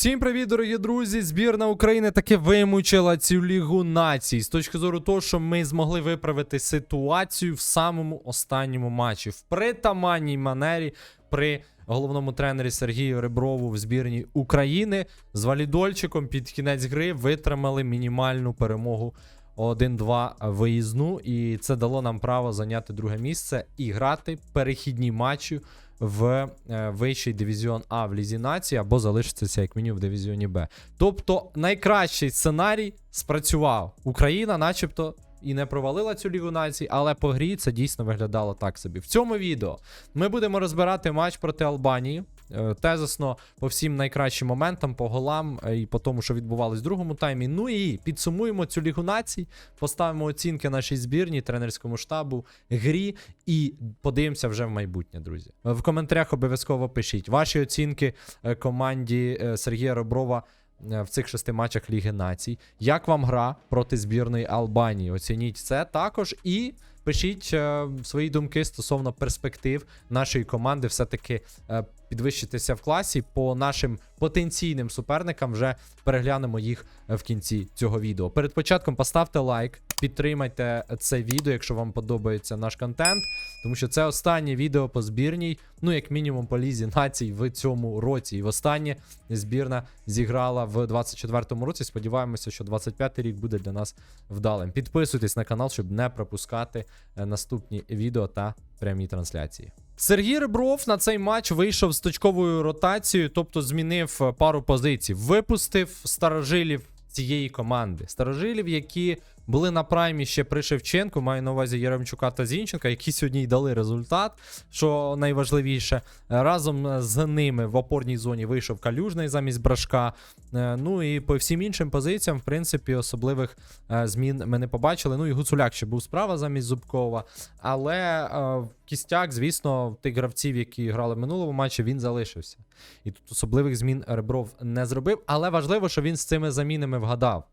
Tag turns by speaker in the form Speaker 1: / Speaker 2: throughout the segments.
Speaker 1: Всім привіт, дорогі друзі! Збірна України таки вимучила цю лігу націй з точки зору того, що ми змогли виправити ситуацію в самому останньому матчі в притаманній манері при головному тренері Сергію Реброву в збірній України з Валідольчиком під кінець гри витримали мінімальну перемогу 1-2 виїзну, і це дало нам право зайняти друге місце і грати перехідні матчі в е, вищий дивізіон А в Лізі Нації або залишитися як мінімум в дивізіоні Б. Тобто найкращий сценарій спрацював. Україна, начебто. І не провалила цю лігу націй, але по грі це дійсно виглядало так собі. В цьому відео ми будемо розбирати матч проти Албанії. Е, Тезисно по всім найкращим моментам, по голам е, і по тому, що відбувалось в другому таймі. Ну і підсумуємо цю лігу націй, поставимо оцінки нашій збірній, тренерському штабу, грі і подивимося вже в майбутнє, друзі. Е, В коментарях обов'язково пишіть ваші оцінки команді Сергія Роброва в цих шести матчах Ліги Націй. Як вам гра проти збірної Албанії? Оцініть це також і. Пишіть е, свої думки стосовно перспектив нашої команди все-таки е, підвищитися в класі. По нашим потенційним суперникам вже переглянемо їх е, в кінці цього відео. Перед початком поставте лайк, підтримайте це відео, якщо вам подобається наш контент, тому що це останнє відео по збірній, ну як мінімум по лізі націй в цьому році. І востаннє збірна зіграла в 24-му році. Сподіваємося, що 25-й рік буде для нас вдалим. Підписуйтесь на канал, щоб не пропускати е, наступні відео та прямі трансляції. Сергій Ребров на цей матч вийшов з точковою ротацією, тобто змінив е, пару позицій, випустив старожилів цієї команди. Старожилів, які були на праймі ще при Шевченку, маю на увазі Яремчука та Зінченка, які сьогодні й дали результат. Що найважливіше, разом з ними в опорній зоні вийшов Калюжний замість брашка. Е, Ну і по всім іншим позиціям, в принципі, особливих е, змін ми не побачили. Ну і Гуцуляк ще був справа замість Зубкова. Але е, кістяк, звісно, тих гравців, які грали в минулому матчі, він залишився. І тут особливих змін Ребров не зробив. Але важливо, що він з цими замінами вгадав,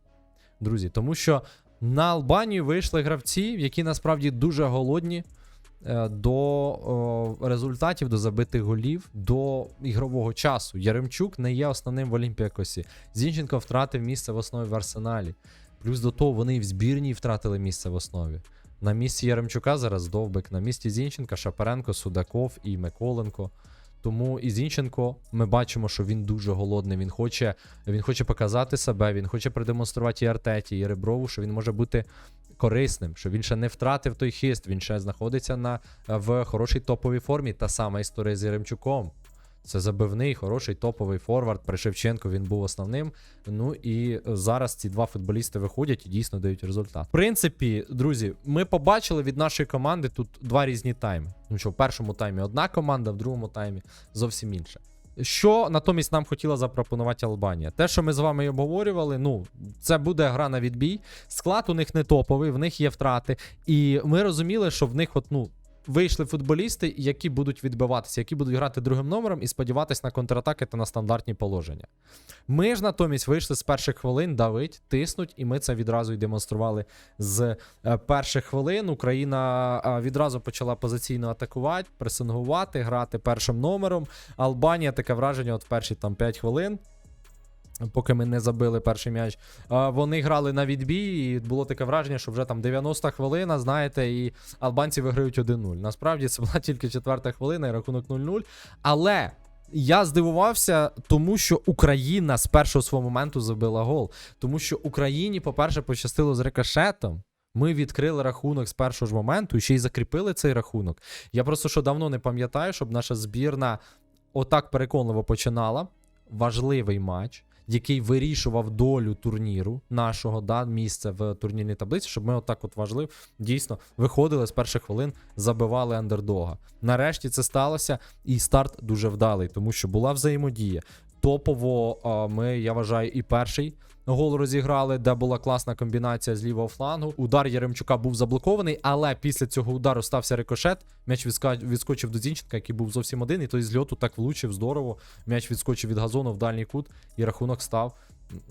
Speaker 1: друзі, тому що на Албанію вийшли гравці, які насправді дуже голодні е, до результатів, до забитих голів, до ігрового часу. Яремчук не є основним в Олімпіакосі. Зінченко втратив місце в основі в Арсеналі. Плюс до того вони в збірній втратили місце в основі. На місці Яремчука зараз Довбик, на місці Зінченка, Шапаренко, Судаков і Миколенко. Тому і Зінченко ми бачимо, що він дуже голодний. Він хоче, він хоче показати себе, він хоче продемонструвати і Артеті, і Реброву, що він може бути корисним, що він ще не втратив той хист, він ще знаходиться на, в хорошій топовій формі. Та сама історія з Яремчуком. Це забивний, хороший топовий форвард. При Шевченко він був основним. Ну і зараз ці два футболісти виходять і дійсно дають результат. В принципі, друзі, ми побачили від нашої команди тут два різні тайми. Ну що в першому таймі одна команда, в другому таймі зовсім інша. Що натомість нам хотіла запропонувати Албанія? Те, що ми з вами обговорювали, ну це буде гра на відбій. Склад у них не топовий, в них є втрати. І ми розуміли, що в них, от, ну, вийшли футболісти, які будуть відбиватися, які будуть грати другим номером і сподіватися на контратаки та на стандартні положення. Ми ж натомість вийшли з перших хвилин, давить, тиснуть, і ми це відразу й демонстрували з е, перших хвилин. Україна е, відразу почала позиційно атакувати, пресингувати, грати першим номером. Албанія таке враження, от перші там 5 хвилин. Поки ми не забили перший м'яч, вони грали на відбій, і було таке враження, що вже там 90 хвилина, знаєте, і албанці виграють 1-0. Насправді це була тільки четверта хвилина і рахунок 0-0. Але я здивувався, тому що Україна з першого свого моменту забила гол. Тому що Україні, по-перше, пощастило з рикошетом. Ми відкрили рахунок з першого ж моменту і ще й закріпили цей рахунок. Я просто що давно не пам'ятаю, щоб наша збірна отак переконливо починала. Важливий матч, який вирішував долю турніру нашого да, місця в турнірній таблиці, щоб ми отак от важлив, дійсно виходили з перших хвилин, забивали андердога. Нарешті це сталося, і старт дуже вдалий, тому що була взаємодія. Топово ми, я вважаю, і перший гол розіграли, де була класна комбінація з лівого флангу. Удар Яремчука був заблокований, але після цього удару стався рикошет. М'яч відскочив до Зінченка, який був зовсім один, і той з льоту так влучив здорово. М'яч відскочив від газону в дальній кут, і рахунок став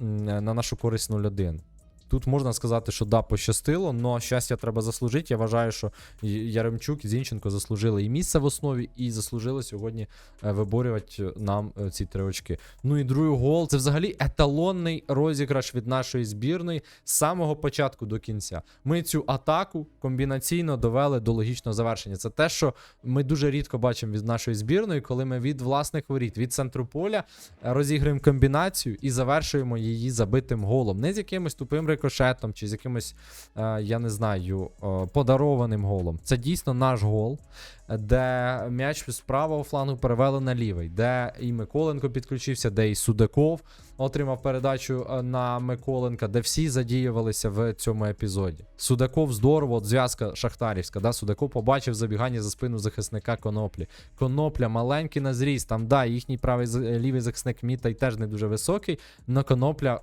Speaker 1: на нашу користь 0-1. Тут можна сказати, що да, пощастило, але щастя треба заслужити. Я вважаю, що Яремчук і Зінченко заслужили і місце в основі, і заслужили сьогодні е, виборювати нам е, ці три очки. Ну і другий гол це взагалі еталонний розіграш від нашої збірної з самого початку до кінця. Ми цю атаку комбінаційно довели до логічного завершення. Це те, що ми дуже рідко бачимо від нашої збірної, коли ми від власних воріт, від центру поля е, розіграємо комбінацію і завершуємо її забитим голом. Не з якимось тупим рикошетом чи з якимось, е, я не знаю, е, подарованим голом. Це дійсно наш гол, де м'яч з правого флангу перевели на лівий, де і Миколенко підключився, де і Судаков отримав передачу е, на Миколенка, де всі задіювалися в цьому епізоді. Судаков здорово, от зв'язка шахтарівська. Да? Судаков побачив забігання за спину захисника Коноплі. Конопля маленький на зріст. Там да, їхній правий е, лівий захисник Мітай теж не дуже високий. Но Конопля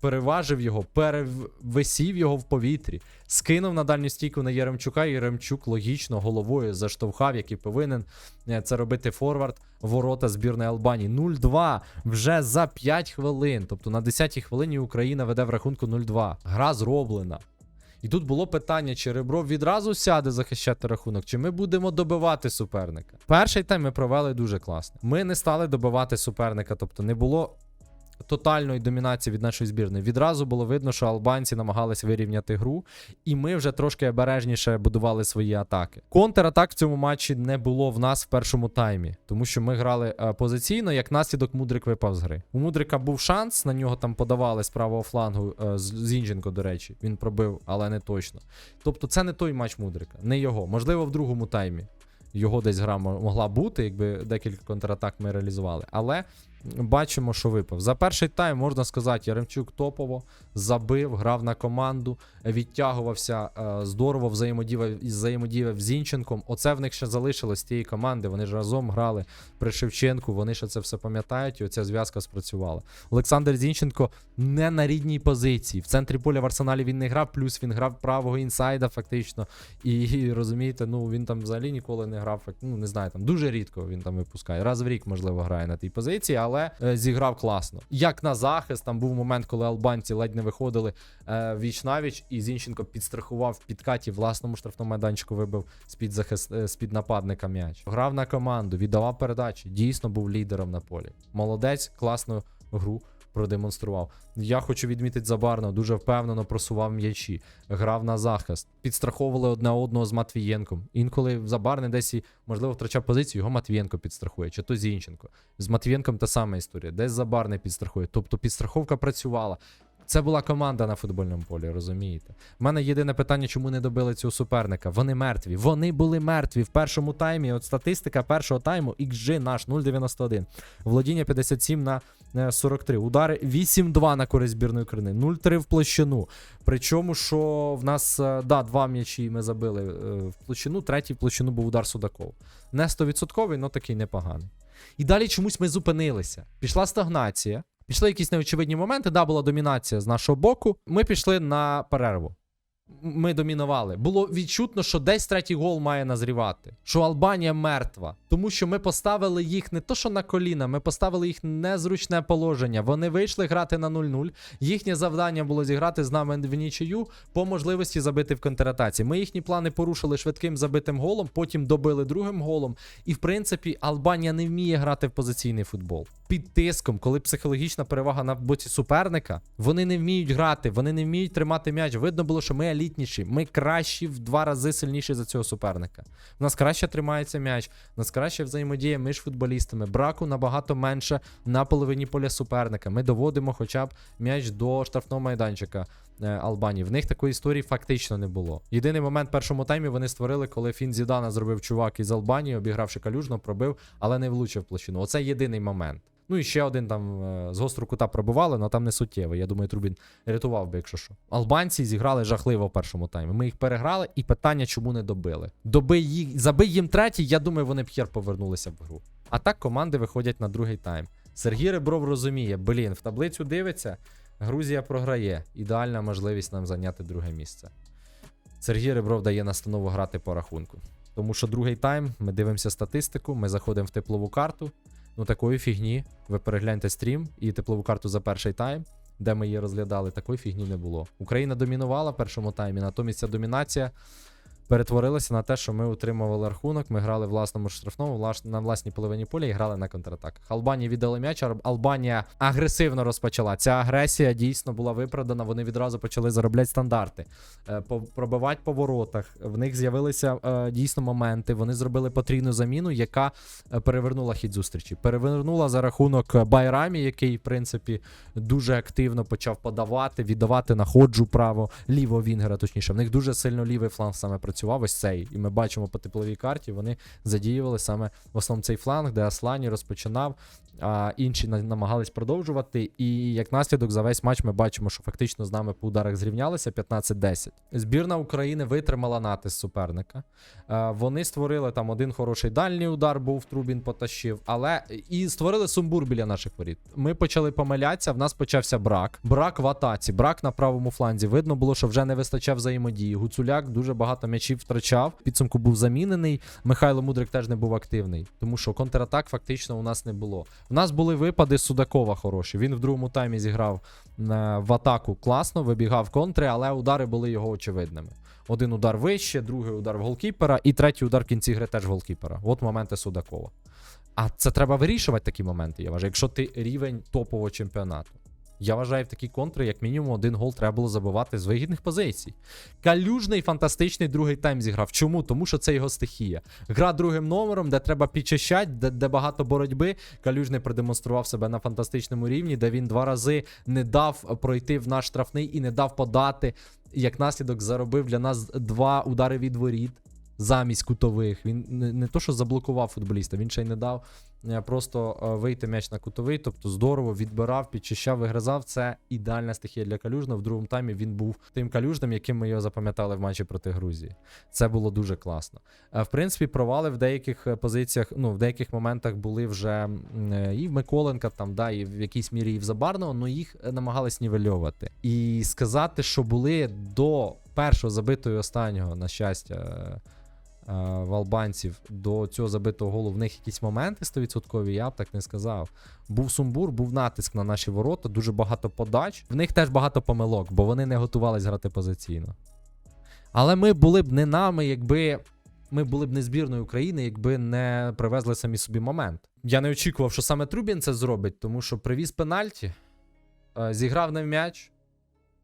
Speaker 1: переважив його, перевисів його в повітрі, скинув на дальню стійку на Яремчука, і Яремчук логічно головою заштовхав, як і повинен е, це робити форвард ворота збірної Албанії. 0-2 вже за 5 хвилин. Тобто на 10-й хвилині Україна веде в рахунку 0-2. Гра зроблена. І тут було питання, чи Ребров відразу сяде захищати рахунок, чи ми будемо добивати суперника. Перший тайм ми провели дуже класно. Ми не стали добивати суперника, тобто не було тотальної домінації від нашої збірної. Відразу було видно, що албанці намагались вирівняти гру, і ми вже трошки обережніше будували свої атаки. Контратак в цьому матчі не було в нас в першому таймі, тому що ми грали е, позиційно, як наслідок Мудрик випав з гри. У Мудрика був шанс, на нього там подавали з правого флангу е, Зінченко, до речі. Він пробив, але не точно. Тобто, це не той матч Мудрика, не його. Можливо, в другому таймі. Його десь гра могла бути, якби декілька контратак ми реалізували. Але бачимо, що випав. За перший тайм можна сказати, Яремчук топово забив, грав на команду, відтягувався е, здорово, взаємодіяв взаємодіяв з Зінченком. Оце в них ще залишилось тієї команди. Вони ж разом грали при Шевченку. Вони ще це все пам'ятають, і оця зв'язка спрацювала. Олександр Зінченко не на рідній позиції. В центрі поля в арсеналі він не грав, плюс він грав правого інсайда, фактично. І, і розумієте, ну він там взагалі ніколи не грав. Ну не знаю, там дуже рідко він там випускає. Раз в рік, можливо, грає на тій позиції, але е, зіграв класно. Як на захист, там був момент, коли албанці ледь не виходили е, віч навіч, і Зінченко підстрахував в підкаті власному штрафному майданчику, вибив з-під захист е, з-під нападника м'яч. Грав на команду, віддавав передачі. Дійсно був лідером на полі. Молодець, класну гру продемонстрував. Я хочу відмітити забарно, дуже впевнено просував м'ячі, грав на захист, підстраховували одне одного з Матвієнком. Інколи Забарний десь і, можливо, втрачав позицію, його Матвієнко підстрахує, чи то Зінченко. З Матвієнком та сама історія, десь Забарний підстрахує. Тобто підстраховка працювала. Це була команда на футбольному полі, розумієте? У мене єдине питання, чому не добили цього суперника. Вони мертві. Вони були мертві в першому таймі. От статистика першого тайму XG наш 0,91. Володіння 57 на е, 43. Удари 8-2 на користь збірної України. 0-3 в площину. Причому, що в нас е, да, два м'ячі ми забили е, в площину, третій в площину був удар Судаков. Не 100%, але такий непоганий. І далі чомусь ми зупинилися. Пішла стагнація. Пішли якісь неочевидні моменти, да, була домінація з нашого боку. Ми пішли на перерву. Ми домінували. Було відчутно, що десь третій гол має назрівати. Що Албанія мертва. Тому що ми поставили їх не то, що на коліна, ми поставили їх незручне положення. Вони вийшли грати на 0-0. Їхнє завдання було зіграти з нами в нічию по можливості забити в контратаці. Ми їхні плани порушили швидким забитим голом, потім добили другим голом. І в принципі, Албанія не вміє грати в позиційний футбол. Під тиском, коли психологічна перевага на боці суперника, вони не вміють грати, вони не вміють тримати м'яч. Видно було, що ми елітніші, ми кращі в два рази сильніші за цього суперника. У нас краще тримається м'яч, у нас краще взаємодія між футболістами. Браку набагато менше на половині поля суперника. Ми доводимо хоча б м'яч до штрафного майданчика е, Албанії. В них такої історії фактично не було. Єдиний момент в першому таймі вони створили, коли Фін Зідана зробив чувак із Албанії, обігравши калюжно, пробив, але не влучив площину. Оце єдиний момент. Ну і ще один там е, з гострого кута пробивали, але там не суттєво. Я думаю, Трубін рятував би, якщо що. Албанці зіграли жахливо в першому таймі. Ми їх переграли, і питання, чому не добили. Доби їх, забий їм третій, я думаю, вони б хер повернулися в гру. А так команди виходять на другий тайм. Сергій Ребров розуміє, блін, в таблицю дивиться, Грузія програє. Ідеальна можливість нам зайняти друге місце. Сергій Ребров дає настанову грати по рахунку. Тому що другий тайм, ми дивимося статистику, ми заходимо в теплову карту. Ну такої фігні. Ви перегляньте стрім і теплову карту за перший тайм. де ми її розглядали, такої фігні не було. Україна домінувала в першому таймі, натомість ця домінація перетворилася на те, що ми утримували рахунок, ми грали власному штрафному, на власній половині поля і грали на контратаках. Албанії віддали м'яч, Албанія агресивно розпочала. Ця агресія дійсно була виправдана. Вони відразу почали заробляти стандарти, е, пробивати по воротах. В них з'явилися е, дійсно моменти. Вони зробили потрійну заміну, яка е, перевернула хід зустрічі. Перевернула за рахунок Байрамі, який, в принципі, дуже активно почав подавати, віддавати на ходжу право, ліво Вінгера, точніше. В них дуже сильно лівий фланг саме працював. Ось цей. І ми бачимо по тепловій карті. Вони задіювали саме в основному цей фланг, де Аслані розпочинав, а інші на- намагались продовжувати. І як наслідок за весь матч ми бачимо, що фактично з нами по ударах зрівнялися 15-10. Збірна України витримала натиск суперника. Вони створили там один хороший дальній удар, був Трубін потащив, але і створили сумбур біля наших воріт. Ми почали помилятися, в нас почався брак. Брак в атаці, брак на правому фланзі. Видно було, що вже не вистачав взаємодії. Гуцуляк дуже багато м'ячів втрачав. Підсумку був замінений. Михайло Мудрик теж не був активний, тому що контратак фактично у нас не було. В нас були випади Судакова хороші. Він в другому таймі зіграв е, в атаку класно, вибігав контри, але удари були його очевидними. Один удар вище, другий удар в голкіпера, і третій удар в кінці гри теж в голкіпера. От моменти Судакова. А це треба вирішувати такі моменти, я вважаю, якщо ти рівень топового чемпіонату. Я вважаю, в такі контри, як мінімум, один гол треба було забивати з вигідних позицій. Калюжний фантастичний другий тайм зіграв. Чому? Тому що це його стихія. Гра другим номером, де треба підчищати, де, де багато боротьби. Калюжний продемонстрував себе на фантастичному рівні, де він два рази не дав пройти в наш штрафний і не дав подати. Як наслідок заробив для нас два удари від воріт замість кутових. Він не, не то, що заблокував футболіста, він ще й не дав просто е, вийти м'яч на кутовий. Тобто здорово відбирав, підчищав, вигризав. Це ідеальна стихія для калюжного. В другому таймі він був тим калюжним, яким ми його запам'ятали в матчі проти Грузії. Це було дуже класно. Е, В принципі, провали в деяких е, позиціях, ну в деяких моментах були вже е, і в Миколенка, там, да, і в якійсь мірі і в Забарного, але їх е, намагались нівельовувати. І сказати, що були до першого забитого і останнього, на щастя. Е, В албанців до цього забитого голу в них якісь моменти 100%, я б так не сказав. Був сумбур, був натиск на наші ворота, дуже багато подач. В них теж багато помилок, бо вони не готувались грати позиційно. Але ми були б не нами, якби ми були б не збірною України, якби не привезли самі собі момент. Я не очікував, що саме Трубін це зробить, тому що привіз пенальті, е, зіграв на м'яч.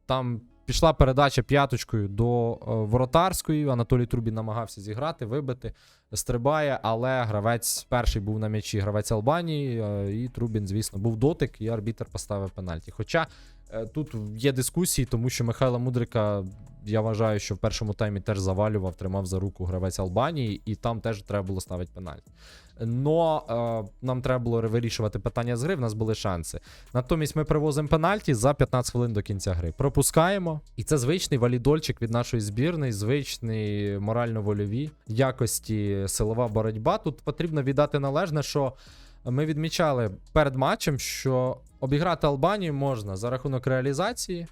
Speaker 1: Там пішла передача п'яточкою до е, воротарської. Анатолій Трубін намагався зіграти, вибити, стрибає, але гравець перший був на м'ячі, гравець Албанії, е, і Трубін, звісно, був дотик, і арбітер поставив пенальті. Хоча е, тут є дискусії, тому що Михайла Мудрика, я вважаю, що в першому таймі теж завалював, тримав за руку гравець Албанії, і там теж треба було ставити пенальті. Но е, нам треба було вирішувати питання з гри, в нас були шанси. Натомість ми привозимо пенальті за 15 хвилин до кінця гри. Пропускаємо. І це звичний валідольчик від нашої збірної, звичний морально-вольові якості силова боротьба. Тут потрібно віддати належне, що ми відмічали перед матчем, що обіграти Албанію можна за рахунок реалізації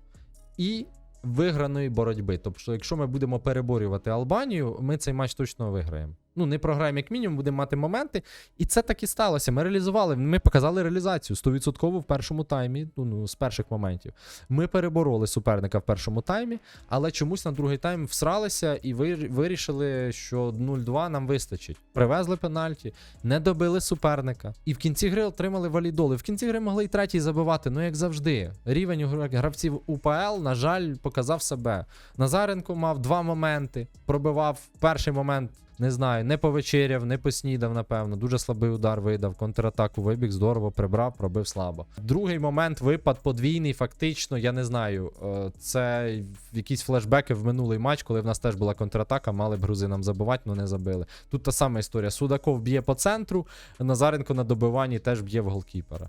Speaker 1: і виграної боротьби. Тобто, якщо ми будемо переборювати Албанію, ми цей матч точно виграємо. Ну, не програємо як мінімум, будемо мати моменти. І це так і сталося. Ми реалізували, ми показали реалізацію 100% в першому таймі, ну, ну, з перших моментів. Ми перебороли суперника в першому таймі, але чомусь на другий тайм всралися і ви- вирішили, що 0-2 нам вистачить. Привезли пенальті, не добили суперника. І в кінці гри отримали валідоли. В кінці гри могли і третій забивати, ну як завжди. Рівень гравців УПЛ, на жаль, показав себе. Назаренко мав два моменти. Пробивав перший момент. Не знаю, не повечеряв, не поснідав, напевно. Дуже слабий удар видав. Контратаку вибіг, здорово прибрав, пробив слабо. Другий момент випад подвійний, фактично, я не знаю. е, Це якісь флешбеки в минулий матч, коли в нас теж була контратака, мали б грузинам забивати, але не забили. Тут та сама історія. Судаков б'є по центру, Назаренко на добиванні теж б'є в голкіпера.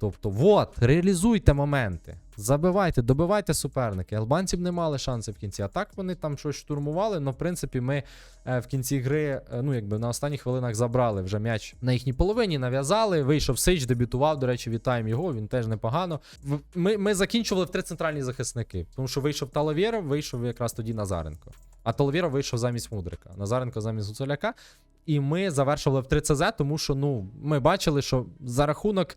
Speaker 1: Тобто, от, реалізуйте моменти. Забивайте, добивайте суперники. Албанців не мали шансів в кінці. А так вони там щось штурмували. але в принципі ми е, в кінці гри, е, ну якби на останніх хвилинах забрали вже м'яч на їхній половині, нав'язали. Вийшов Сич, дебютував. До речі, вітаємо його. Він теж непогано. Ми, ми закінчували в три центральні захисники, тому що вийшов Таловєров, вийшов якраз тоді Назаренко. А Таловєров вийшов замість Мудрика. Назаренко замість Гуцуляка. І ми завершили в 3 ЦЗ, тому що ну ми бачили, що за рахунок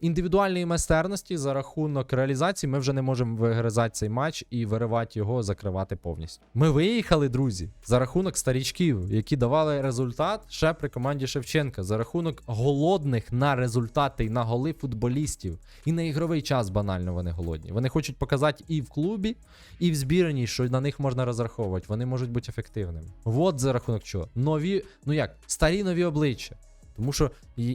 Speaker 1: індивідуальної майстерності за рахунок реалізації ми вже не можемо вигризати цей матч і виривати його, закривати повністю. Ми виїхали, друзі, за рахунок старічків, які давали результат ще при команді Шевченка, за рахунок голодних на результати і на голи футболістів. І на ігровий час банально вони голодні. Вони хочуть показати і в клубі, і в збірній, що на них можна розраховувати. Вони можуть бути ефективними. От за рахунок чого. Нові, ну як, старі нові обличчя. Тому що і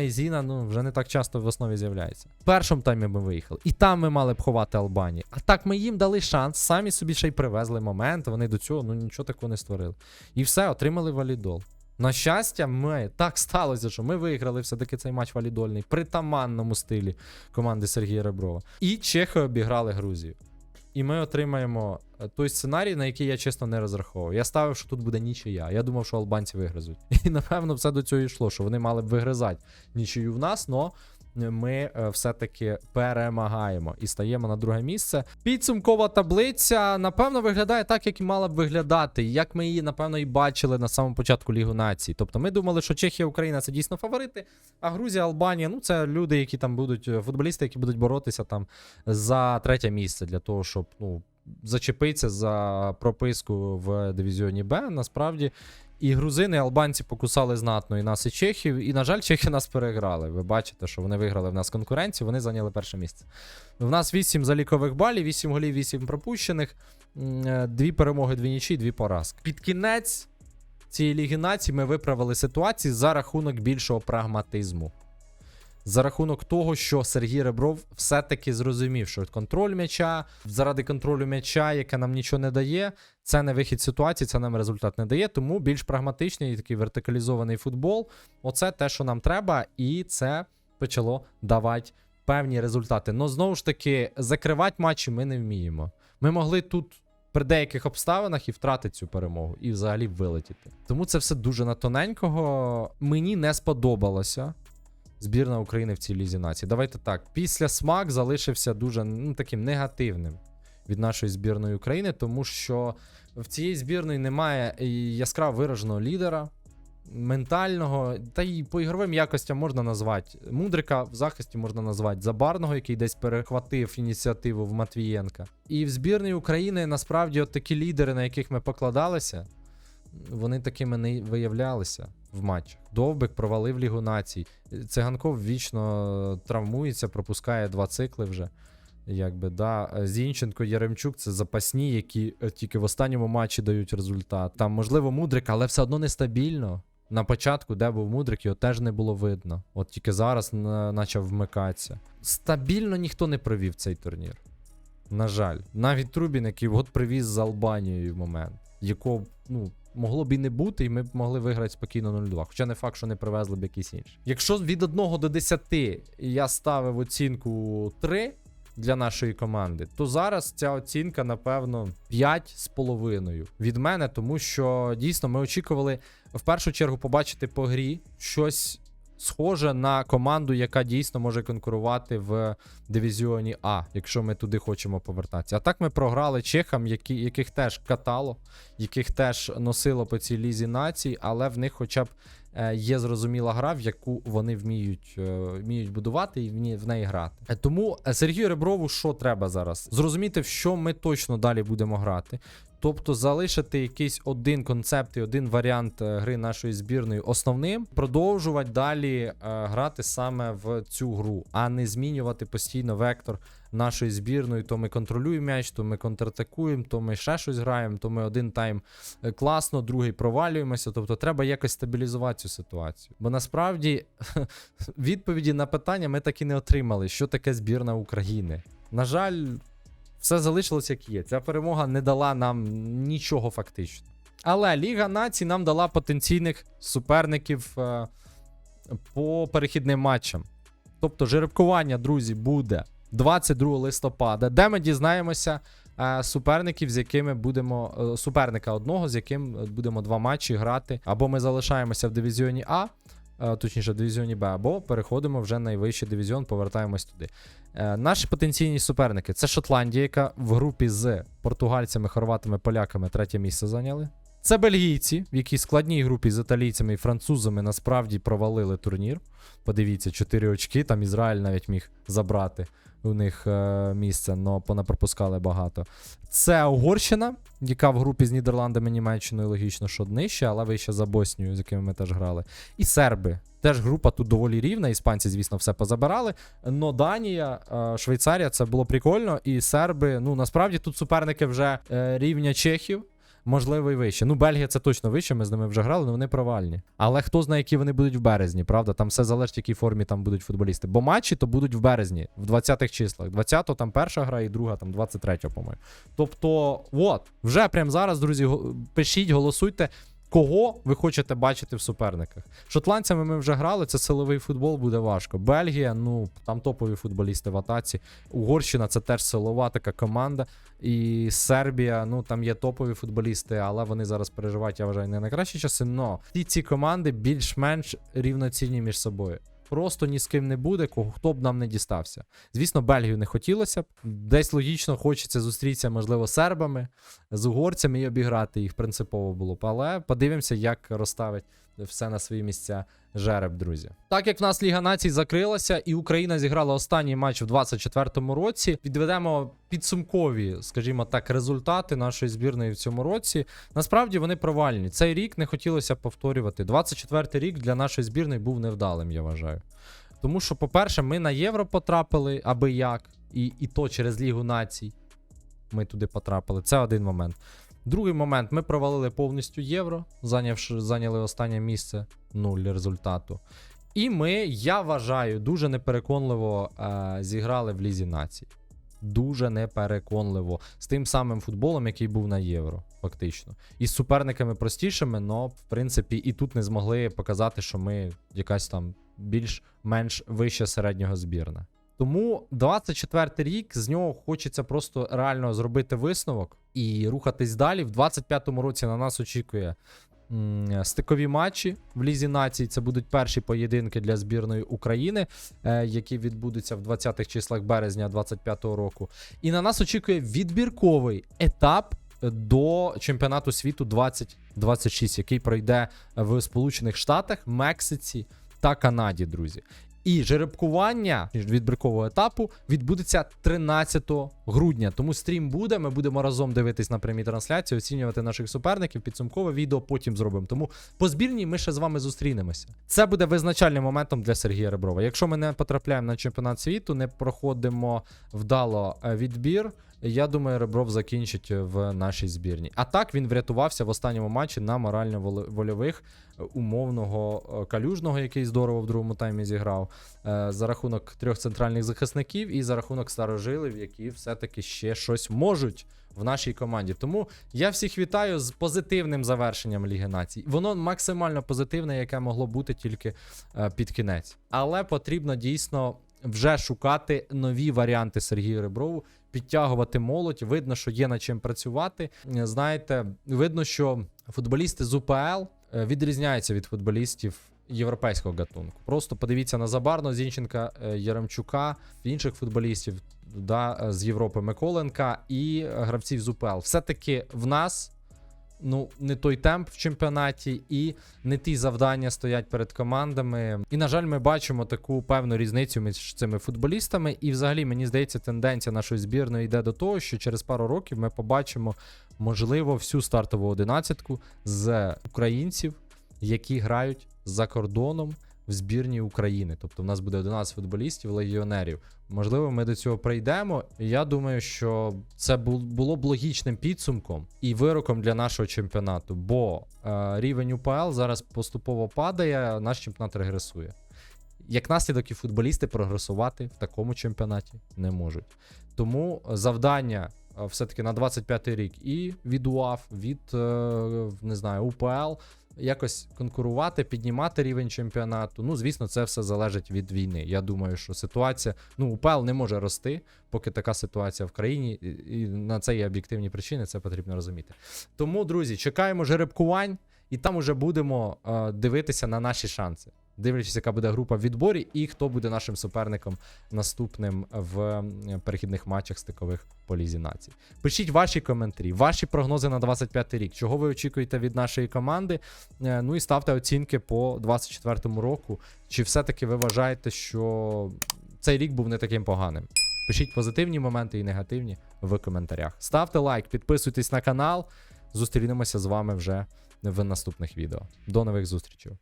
Speaker 1: і Зіна ну, вже не так часто в основі з'являються. В першому таймі ми виїхали, і там ми мали б ховати Албанію. А так ми їм дали шанс, самі собі ще й привезли момент. Вони до цього ну нічого такого не створили. І все, отримали валідол. На щастя, ми так сталося, що ми виграли все-таки цей матч валідольний при таманному стилі команди Сергія Реброва. І чехи обіграли Грузію. І ми отримаємо е, той сценарій, на який я чесно не розраховував. Я ставив, що тут буде нічия. Я думав, що албанці вигризуть. І напевно все до цього йшло, що вони мали б вигризати нічию в нас, но ми е, все-таки перемагаємо і стаємо на друге місце. Підсумкова таблиця, напевно, виглядає так, як і мала б виглядати, як ми її, напевно, і бачили на самому початку Лігу націй. Тобто ми думали, що Чехія, Україна це дійсно фаворити, а Грузія, Албанія ну це люди, які там будуть, е, футболісти, які будуть боротися там за третє місце для того, щоб ну, зачепитися за прописку в дивізіоні Б. Насправді. І грузини, і албанці покусали знатно і нас, і чехів. І, на жаль, чехи нас переграли. Ви бачите, що вони виграли в нас конкуренцію, вони зайняли перше місце. В нас 8 залікових балів, 8 голів, 8 пропущених, е, дві перемоги, дві нічі, дві поразки. Під кінець цієї ліги націй ми виправили ситуацію за рахунок більшого прагматизму. За рахунок того, що Сергій Ребров все-таки зрозумів, що контроль м'яча заради контролю м'яча, яке нам нічого не дає, це не вихід ситуації, це нам результат не дає. Тому більш прагматичний і такий вертикалізований футбол. Оце те, що нам треба, і це почало давати певні результати. Но знову ж таки, закривати матчі ми не вміємо. Ми могли тут. При деяких обставинах і втратити цю перемогу, і взагалі вилетіти. Тому це все дуже на тоненького. Мені не сподобалося збірна України в цій лізі нації. Давайте так. Після смак залишився дуже ну, таким негативним від нашої збірної України, тому що в цієї збірної немає яскраво вираженого лідера. Ментального, та й по ігровим якостям можна назвати. Мудрика в захисті можна назвати Забарного, який десь перехватив ініціативу в Матвієнка. І в збірній України насправді от такі лідери, на яких ми покладалися, вони такими не виявлялися в матчах. Довбик провалив Лігу націй. Циганков вічно травмується, пропускає два цикли вже. Якби, да. Зінченко, Яремчук це запасні, які е, тільки в останньому матчі дають результат. Там, можливо, Мудрик, але все одно нестабільно. На початку, де був Мудрик, його теж не було видно. От тільки зараз почав вмикатися. Стабільно ніхто не провів цей турнір. На жаль, навіть Трубін, який от привіз з Албанією в момент, якого ну, могло б і не бути, і ми б могли виграти спокійно 0-2. Хоча не факт, що не привезли б якийсь інший. Якщо від 1 до 10 я ставив оцінку 3 для нашої команди, то зараз ця оцінка, напевно, 5,5 від мене, тому що дійсно ми очікували в першу чергу побачити по грі щось схоже на команду, яка дійсно може конкурувати в дивізіоні А, якщо ми туди хочемо повертатися. А так ми програли чехам, які, яких теж катало, яких теж носило по цій лізі націй, але в них хоча б е, є зрозуміла гра, в яку вони вміють, е, вміють будувати і в, неї грати. Е, Тому Сергію Реброву що треба зараз? Зрозуміти, в що ми точно далі будемо грати. Тобто залишити якийсь один концепт і один варіант е, гри нашої збірної основним, продовжувати далі е, грати саме в цю гру, а не змінювати постійно вектор нашої збірної. То ми контролюємо м'яч, то ми контратакуємо, то ми ще щось граємо, то ми один тайм е, класно, другий провалюємося. Тобто треба якось стабілізувати цю ситуацію. Бо насправді відповіді на питання ми так і не отримали, що таке збірна України. На жаль, все залишилось як є. Ця перемога не дала нам нічого фактично. Але Ліга націй нам дала потенційних суперників е, по перехідним матчам. Тобто, жеребкування, друзі, буде 22 листопада, де ми дізнаємося е, суперників, з якими будемо. е, суперника одного, з яким будемо два матчі грати. Або ми залишаємося в дивізіоні А, точніше, дивізіоні Б, або переходимо вже на найвищий дивізіон, повертаємось туди. Е, Наші потенційні суперники це Шотландія, яка в групі з португальцями, хорватами, поляками третє місце зайняли. Це бельгійці, в якій складній групі з італійцями і французами насправді провалили турнір. Подивіться, 4 очки. Там Ізраїль навіть міг забрати у них е, місце, але понапропускали багато. Це Угорщина, яка в групі з Нідерландами, Німеччиною логічно, що нижче, але вище за Боснію, з якими ми теж грали. І серби. Теж група тут доволі рівна. Іспанці, звісно, все позабирали. Но Данія, е, Швейцарія це було прикольно. І серби, ну насправді тут суперники вже е, рівня чехів. Можливо, і вище. Ну, Бельгія це точно вище, ми з ними вже грали, але вони провальні. Але хто знає, які вони будуть в березні, правда? Там все залежить, в якій формі там будуть футболісти. Бо матчі то будуть в березні, в 20-х числах. 20-го там перша гра і друга, там 23-го, по-моєму. Тобто, от, вже прямо зараз, друзі, пишіть, голосуйте. Кого ви хочете бачити в суперниках? Шотландцями ми вже грали, це силовий футбол, буде важко. Бельгія, ну там топові футболісти в атаці. Угорщина це теж силова така команда. І Сербія, ну там є топові футболісти, але вони зараз переживають, я вважаю, не найкращі часи. Но ці ці команди більш-менш рівноцінні між собою. Просто ні з ким не буде, кого хто б нам не дістався. Звісно, Бельгію не хотілося б. Десь логічно хочеться зустрітися, можливо, з сербами, з угорцями і обіграти їх принципово було б. Але подивимося, як розставить все на свої місця жереб, друзі. Так як в нас Ліга націй закрилася, і Україна зіграла останній матч в 24-му році, підведемо підсумкові, скажімо так, результати нашої збірної в цьому році. Насправді вони провальні. Цей рік не хотілося повторювати. 24-й рік для нашої збірної був невдалим, я вважаю. Тому що, по-перше, ми на євро потрапили аби як, і, і то через Лігу націй. Ми туди потрапили. Це один момент. Другий момент, ми провалили повністю євро, зайнявши, зайняли останнє місце, нуль результату. І ми, я вважаю, дуже непереконливо е, зіграли в Лізі націй. Дуже непереконливо. З тим самим футболом, який був на євро, фактично. І з суперниками простішими, але, в принципі, і тут не змогли показати, що ми якась там більш-менш вище середнього збірна. Тому 24 рік з нього хочеться просто реально зробити висновок і рухатись далі. В 25-му році на нас очікує стикові матчі в Лізі націй. Це будуть перші поєдинки для збірної України, е, які відбудуться в 20-х числах березня 25-го року. І на нас очікує відбірковий етап до чемпіонату світу 2026, який пройде в Сполучених Штатах, Мексиці та Канаді, друзі. І жеребкування відбіркового етапу відбудеться 13 грудня. Тому стрім буде. Ми будемо разом дивитись на прямій трансляції, оцінювати наших суперників. Підсумкове відео потім зробимо. Тому по збірній ми ще з вами зустрінемося. Це буде визначальним моментом для Сергія Реброва. Якщо ми не потрапляємо на чемпіонат світу, не проходимо вдало е, відбір. Я думаю, Ребров закінчить в нашій збірні. А так він врятувався в останньому матчі на морально-вольових е, умовного е, калюжного, який здорово в другому таймі зіграв, е, за рахунок трьох центральних захисників і за рахунок старожилів, які все-таки ще щось можуть в нашій команді. Тому я всіх вітаю з позитивним завершенням Ліги Націй. Воно максимально позитивне, яке могло бути тільки е, під кінець. Але потрібно дійсно вже шукати нові варіанти Сергію Реброву, підтягувати молодь. Видно, що є над чим працювати. Е, Знаєте, видно, що футболісти з УПЛ е, відрізняються від футболістів. Європейського гатунку. Просто подивіться на Забарно, Зінченка, е, Яремчука, інших футболістів да, з Європи Миколенка і гравців з УПЛ. Все-таки в нас ну, не той темп в чемпіонаті, і не ті завдання стоять перед командами. І, на жаль, ми бачимо таку певну різницю між цими футболістами. І, взагалі, мені здається, тенденція нашої збірної йде до того, що через пару років ми побачимо, можливо, всю стартову одинадцятку з українців, які грають за кордоном. В збірні України, тобто в нас буде 11 футболістів, легіонерів. Можливо, ми до цього прийдемо. Я думаю, що це було б логічним підсумком і вироком для нашого чемпіонату, бо е, рівень УПЛ зараз поступово падає, наш чемпіонат регресує. Як наслідок, і футболісти прогресувати в такому чемпіонаті не можуть. Тому завдання е, все-таки на 25-й рік і від УАФ, від е, не знаю, УПЛ якось конкурувати, піднімати рівень чемпіонату. Ну, звісно, це все залежить від війни. Я думаю, що ситуація, ну, УПЛ не може рости, поки така ситуація в країні, і- на це є об'єктивні причини, це потрібно розуміти. Тому, друзі, чекаємо жеребкувань, і там уже будемо е, дивитися на наші шанси. Дивлячись, яка буде група в відборі, і хто буде нашим суперником наступним в е, перехідних матчах стикових по лізі націй. Пишіть ваші коментарі, ваші прогнози на 25 рік. Чого ви очікуєте від нашої команди? Е, Ну і ставте оцінки по 24 року. Чи все-таки ви вважаєте, що цей рік був не таким поганим? Пишіть позитивні моменти і негативні в коментарях. Ставте лайк, підписуйтесь на канал. Зустрінемося з вами вже в наступних відео. До нових зустрічей.